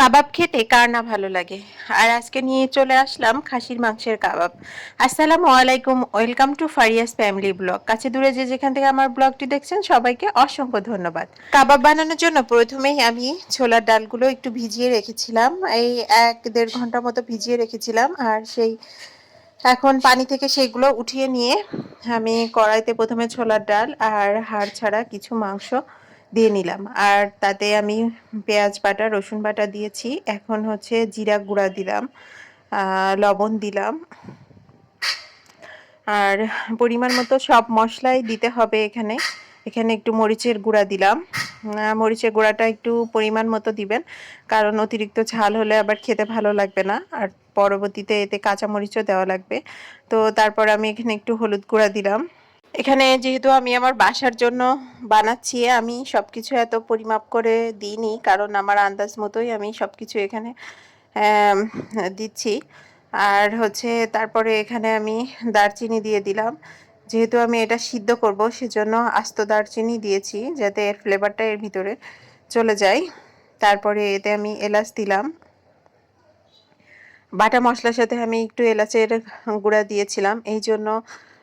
কাবাব খেতে কার না ভালো লাগে? আর আজকে নিয়ে চলে আসলাম খাসির মাংসের কাবাব। আসসালামু আলাইকুম, welcome to Faria's family blog. কাছে দূরে যে যেখান থেকে আমার ব্লগটি দেখছেন, সবাইকে অসংখ্য ধন্যবাদ। কাবাব বানানোর জন্য প্রথমেই আমি ছোলার ডালগুলো একটু ভিজিয়ে রেখেছিলাম। এই এক দেড় ঘণ্টা মতো ভিজিয়ে রেখেছিলাম। আর সেই এখন পানি থেকে সেগুলো উঠিয়ে নিয়ে আমি কড়াইতে প্রথমে ছোলার ডাল আর হাড় ছাড়া কিছু মাংস দিয়ে নিলাম। আর তাতে আমি পেঁয়াজ বাটা, রসুন বাটা দিয়েছি। এখন হচ্ছে জিরা গুঁড়া দিলাম লবণ দিলাম। আর পরিমাণ মতো সব মশলাই দিতে হবে এখানে। এখানে একটু মরিচের গুঁড়া দিলাম। মরিচের গুঁড়াটা একটু পরিমাণ মতো দিবেন। কারণ অতিরিক্ত ঝাল হলে আবার খেতে ভালো লাগবে না। আর পরবর্তীতে এতে কাঁচা মরিচও দেওয়া লাগবে। তো তারপর আমি এখানে একটু হলুদ গুঁড়া দিলাম। এখানে যেহেতু আমি আমার বাসার জন্য বানাচ্ছি, আমি সবকিছু এত পরিমাপ করে দিইনি, কারণ আমার আন্দাজ মতোই আমি সবকিছু এখানে দিচ্ছি। আর হচ্ছে তারপরে এখানে আমি দারচিনি দিয়ে দিলাম। যেহেতু আমি এটা সিদ্ধ করব, সেজন্য আস্ত দারচিনি দিয়েছি, যাতে এর ফ্লেভারটা এর ভিতরে চলে যায়। তারপরে এতে আমি এলাচ দিলাম। বাটা মশলার সাথে আমি একটু এলাচের গুঁড়া দিয়েছিলাম, এই জন্য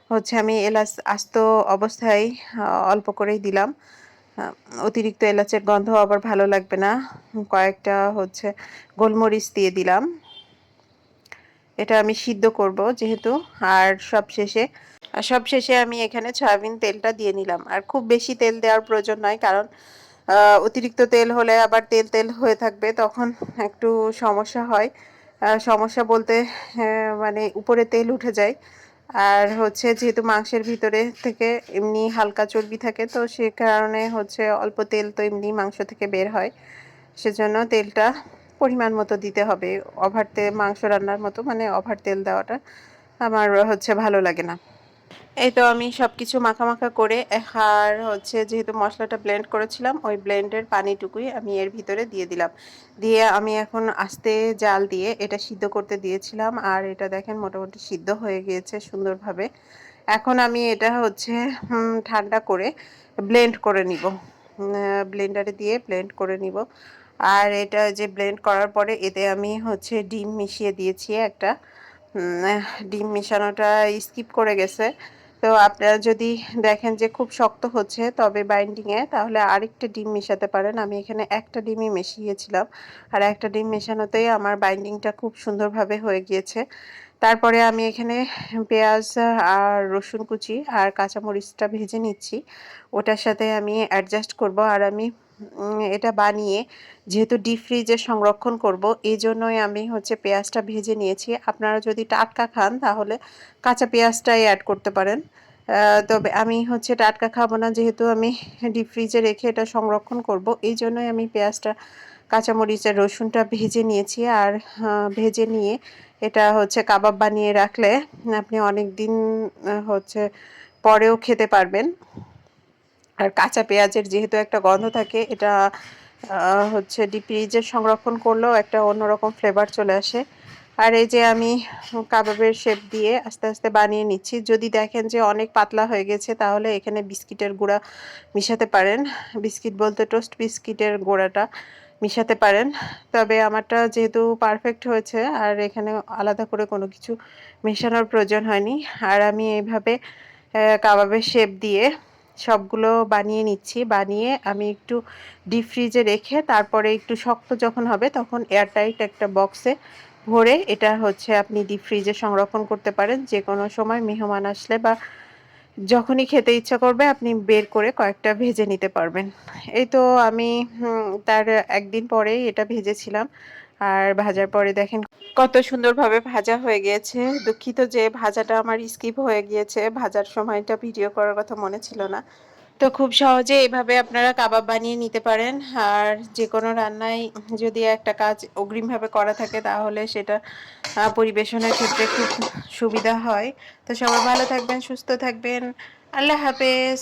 হচ্ছে আমি এলাচ আস্ত অবস্থায় অল্প করেই দিলাম। অতিরিক্ত এলাচের গন্ধ আবার ভালো লাগবে না। কয়েকটা হচ্ছে গোলমরিচ দিয়ে দিলাম। এটা আমি সিদ্ধ করব যেহেতু, আর সব শেষে সব শেষে আমি এখানে সয়াবিন তেলটা দিয়ে নিলাম। আর খুব বেশি তেল দেওয়ার প্রয়োজন নয়, কারণ অতিরিক্ত তেল হলে আবার তেল তেল হয়ে থাকবে, তখন একটু সমস্যা হয়। সমস্যা বলতে মানে উপরে তেল উঠে যায়। আর হচ্ছে যেহেতু মাংসের ভিতরে থেকে এমনি হালকা চর্বি থাকে, তো সে কারণে হচ্ছে অল্প তেল তো এমনি মাংস থেকে বের হয়। সেজন্য তেলটা পরিমাণ মতো দিতে হবে। ওভার তেল মাংস রান্নার মতো মানে ওভার তেল দেওয়াটা আমার হচ্ছে ভালো লাগে না। এই তো আমি সব কিছু মাখা মাখা করে, আর হচ্ছে যেহেতু মশলাটা ব্লেন্ড করেছিলাম, ওই ব্লেন্ডের পানিটুকুই আমি এর ভিতরে দিয়ে দিলাম। দিয়ে আমি এখন আস্তে জাল দিয়ে এটা সিদ্ধ করতে দিয়েছিলাম, আর এটা দেখেন মোটামুটি সিদ্ধ হয়ে গিয়েছে সুন্দরভাবে। এখন আমি এটা হচ্ছে ঠান্ডা করে ব্লেন্ড করে নিব। ব্লেন্ডারে দিয়ে ব্লেন্ড করে নিব। আর এটা যে ব্লেন্ড করার পরে এতে আমি হচ্ছে ডিম মিশিয়ে দিয়েছি একটা। ডিম মিশানোটা স্কিপ করে গেছে। তো আপনারা যদি দেখেন যে খুব শক্ত হচ্ছে তবে বাইন্ডিংয়ে তাহলে আরেকটা ডিম মেশাতে পারেন। আমি এখানে একটা ডিমই মেশিয়েছিলাম। আর একটা ডিম মেশানোতেই আমার বাইন্ডিংটা খুব সুন্দরভাবে হয়ে গিয়েছে। তারপরে আমি এখানে পেঁয়াজ আর রসুন কুচি আর কাঁচামরিচটা ভেজে নিচ্ছি। ওটার সাথে আমি অ্যাডজাস্ট করব। আর আমি এটা বানিয়ে যেহেতু ডিপ ফ্রিজে সংরক্ষণ করব এই জন্যই আমি হচ্ছে পেঁয়াজটা ভেজে নিয়েছি। আপনারা যদি টাটকা খান, তাহলে কাঁচা পেঁয়াজটাই অ্যাড করতে পারেন। তবে আমি হচ্ছে টাটকা খাব না, যেহেতু আমি ডিপ ফ্রিজে রেখে এটা সংরক্ষণ করব এই জন্যই আমি পেঁয়াজটা কাঁচামরিচ আর রসুনটা ভেজে নিয়েছি। আর ভেজে নিয়ে এটা হচ্ছে কাবাব বানিয়ে রাখলে আপনি অনেক দিন হচ্ছে পরেও খেতে পারবেন। আর কাঁচা পেঁয়াজের যেহেতু একটা গন্ধ থাকে, এটা হচ্ছে ডিপ ফ্রিজে সংরক্ষণ করলেও একটা অন্যরকম ফ্লেভার চলে আসে। আর এই যে আমি কাবাবের শেপ দিয়ে আস্তে আস্তে বানিয়ে নিচ্ছি, যদি দেখেন যে অনেক পাতলা হয়ে গেছে, তাহলে এখানে বিস্কিটের গুঁড়া মিশাতে পারেন। বিস্কিট বলতে টোস্ট বিস্কিটের গুঁড়াটা মিশাতে পারেন। তবে আমারটা যেহেতু পারফেক্ট হয়েছে, আর এখানে আলাদা করে কোনো কিছু মেশানোর প্রয়োজন হয়নি। আর আমি এইভাবে কাবাবের শেপ দিয়ে সবগুলো বানিয়ে নিচ্ছি। বানিয়ে আমি একটু ডিপ ফ্রিজে রেখে তারপরে একটু শক্ত যখন হবে তখন এয়ারটাইট একটা বক্সে ভরে এটা হচ্ছে আপনি ডিপ ফ্রিজে সংরক্ষণ করতে পারেন। যে কোনো সময় মেহমান আসলে বা যখনই খেতে ইচ্ছা করবে আপনি বের করে কয়েকটা ভেজে নিতে পারবেন। এই তো আমি তার একদিন পরেই এটা ভেজেছিলাম। আর ভাজার পরে দেখেন কত সুন্দরভাবে ভাজা হয়ে গিয়েছে। দুঃখিত যে ভাজাটা আমার স্কিপ হয়ে গিয়েছে। ভাজার সময়টা ভিডিও করার কথা মনে ছিল না। তো খুব সহজে এভাবে আপনারা কাবাব বানিয়ে নিতে পারেন। আর যে কোনো রান্নায় যদি একটা কাজ অগ্রিমভাবে করা থাকে, তাহলে সেটা পরিবেশনের ক্ষেত্রে খুব সুবিধা হয়। তো সবাই ভালো থাকবেন, সুস্থ থাকবেন। আল্লাহ হাফেজ।